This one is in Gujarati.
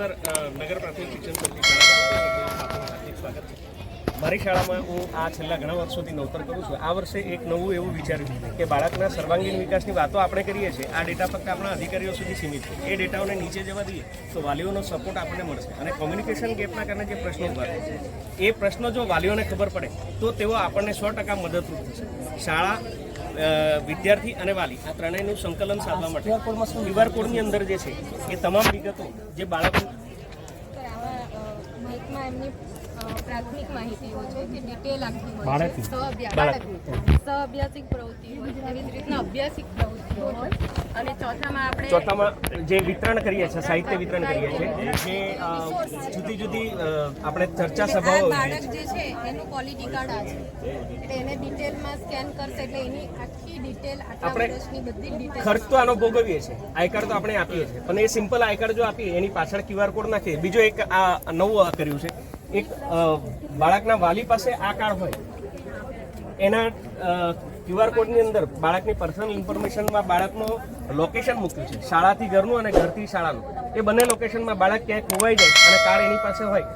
સર નગર પ્રાથમિક શિક્ષણ મારી શાળામાં હું આ છેલ્લા ઘણા વર્ષોથી નવતર કરું છું. આ વર્ષે એક નવું એવું વિચાર્યું કે બાળકના સર્વાંગીણ વિકાસની વાતો આપણે કરીએ છીએ. આ ડેટા ફક્ત આપણા અધિકારીઓ સુધી સીમિત છે. એ ડેટાઓને નીચે જવા દઈએ તો વાલીઓનો સપોર્ટ આપણને મળશે અને કોમ્યુનિકેશન ગેપના કારણે જે પ્રશ્નો ઊભા થાય છે, એ પ્રશ્નો જો વાલીઓને ખબર પડે, તો તેઓ આપણને સો ટકા મદદરૂપ થશે. શાળા વિદ્યાર્થી અને વાલી આ ત્રણેયનું સંકલન સાધવા માટે. ક્યુઆર કોડની અંદર જે છે એ તમામ વિગતો જે બાળકો માહિતીમાં એમની પ્રાથમિક માહિતીઓ છે કે ડિટેલ આખી હોય છે. સહઅભ્યાસિક પ્રવૃત્તિ હોય એવી જ રીતના અભ્યાસિક પ્રવૃત્તિઓ હોય અને ચોથામાં આપણે ચોથામાં જે વિતરણ કરીએ છીએ સાહિત્ય વિતરણ કરીએ છીએ જે જુદી જુદી આપણે ચર્ચા સભાઓ બાળક જે છે એનું ક્વોલિટી કાર્ડ આ છે. એટલે એને ડિટેલમાં સ્કેન કરશે એટલે એની આખી ડિટેલ આપણે બધી ડિટેલ ખર્ચ તો આનો ભોગવીએ છીએ. આઈ કાર્ડ તો આપણે આપીએ છીએ. પણ એ સિમ્પલ આઈ કાર્ડ જો આપીએ એની પાછળ ક્યુઆર કોડ નાખીએ. બીજો એક આ નવું આ છે. એક બાળકના વાલી પાસે આ કાર્ડ હોય. એના ક્યુઆર કોડની અંદર બાળકની પર્સનલ ઇન્ફોર્મેશનમાં બાળકનું લોકેશન મૂક્યું છે. શાળાથી ઘરનું અને ઘરથી શાળાનું. એ બંને લોકેશનમાં બાળક ક્યાંય ખોવાઈ જાય અને કાર્ડ એની પાસે હોય